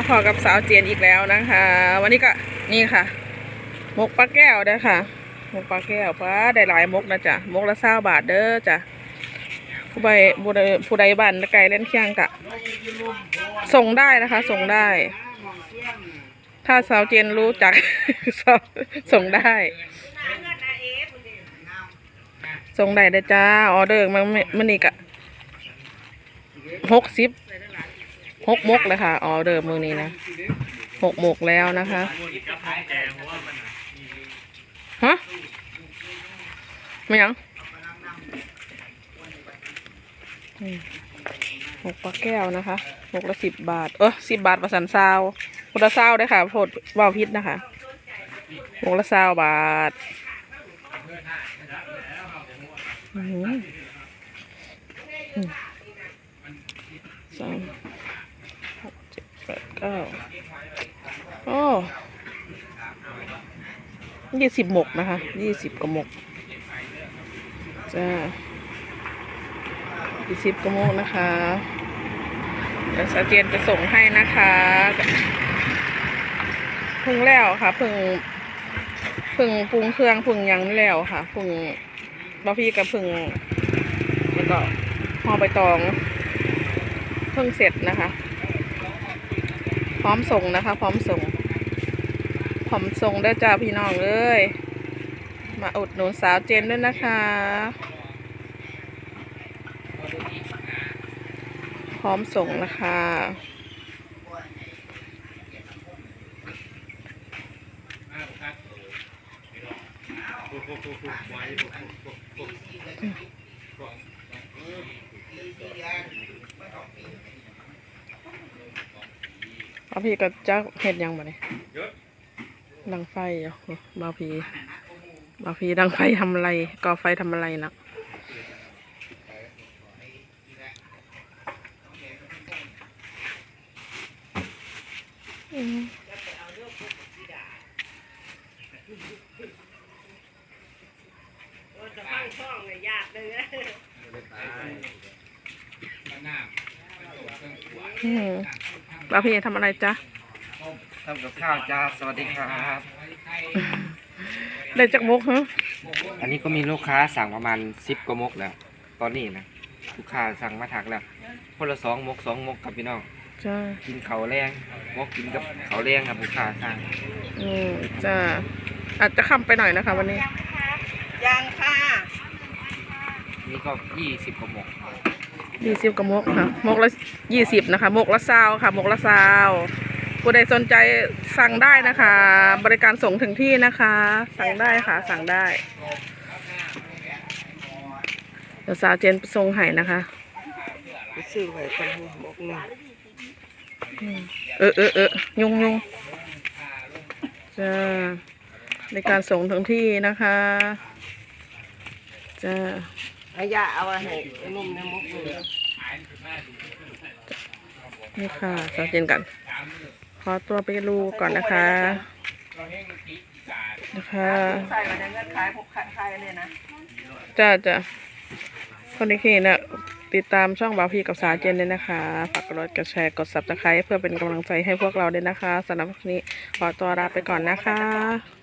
มาพอกับสาวเจียนอีกแล้วนะคะ วันนี้ก็นี่ค่ะ มกปลาแก้วเด้ค่ะ มกปลาแก้วปลาได้หลายมกนะจ๊ะมกละเศร้าบาทเด้อจ้ะผู้ใดผู้ใดผู้ใดบ้านไกลเล่นเคียงกะ ส่งได้นะคะ ส่งได้ ถ้าสาวเจนรู้จัก ส่งได้ ส่งได้เด้อจ้าออเดอร์มันมันนี่กะหกสิบ หกมกเลยค่ะออเดอร์มือนี้นะหกมกแล้วนะคะฮะไม่ยังหกปลาแก้วนะคะหกละสิบบาท เออสิบบาทประสันซาวคนละซาวได้ค่ะโพดว่าวพิษนะคะหกละซาวบาทอืมอืมสาม เก้าโอ้ยี่สิบหมกนะคะยี่สิบกระหมกจ้ายี่สิบกระหมกนะคะเดี๋ยวสาเจียนจะส่งให้นะคะพึ่งแล้วค่ะพึ่งพึ่งปรุงเครื่องพึ่งยังแล้วค่ะพึ่งบาพี่กับพึ่งแล้วก็ห่อใบตองเพิ่งเสร็จนะคะ พร้อมส่งนะคะ พร้อมส่ง พร้อมส่งได้จ้าพี่น้องเอ้ยมาอุดหนุนสาวเจนด้วยนะคะ พร้อมส่งนะคะ บาพี่ก็จะเห็ดยังบ่เนี่ยดังไฟอยู่บาพี่บาพีดังไฟทำอะไรก่อไฟทำอะไรนะอืมจะฟังช่องเนี่ยยากเลยนะอื มบาพี่ทำอะไรจ๊ะทำกับข้าวจ้าสวัสดีครับ ได้จักมุกฮะอันนี้ก็มีลูกค้าสั่งประมาณสิบกว่ามกแล้ว ตอนนี้นะลูกค้าสั่งมาถักแล้วคนละสองมกสองมกครับพี่น้องจ้ากินเขาวแรงมกกินกับเขาวแรงครับลูกค้าสั่งอืมจ้าอาจจะค่ำไปหน่อยนะคะ วันนี้ยังค่ะนี่ก็ยี่สิบกว่ามก ยี่สิบกระมกค่ะมกละยี่สิบนะคะมกละซาวค่ะมกละซาวผู้ใดสนใจสั่งได้นะคะ บริการส่งถึงที่นะคะ สั่งได้ค่ะ สั่งได้ เดี๋ยวสาวเจนไปส่งให้นะคะไปซื้อไว้ตรงหัวบอกหนึ่งเออเออเออยุงยุงจ้าในการส่งถึงที่นะคะจ้า อายาเอาไว้ให้ไอ้นุ่มในมุกเลยนี่ค่ะสาวเจนกัน ขอตัวไปดูก่อนนะคะ นะคะใส่ไว้ในเงินขายพวกขายเลยนะจ้าจ้าคนที่นี่นะติดตามช่องบาวพีกับสาวเจนด้วยนะคะ ฝากกดไลค์กดแชร์ กด subscribe เพื่อเป็นกำลังใจให้พวกเราด้วยนะคะสำหรับวันนี้ขอตัวลาไปก่อนนะคะ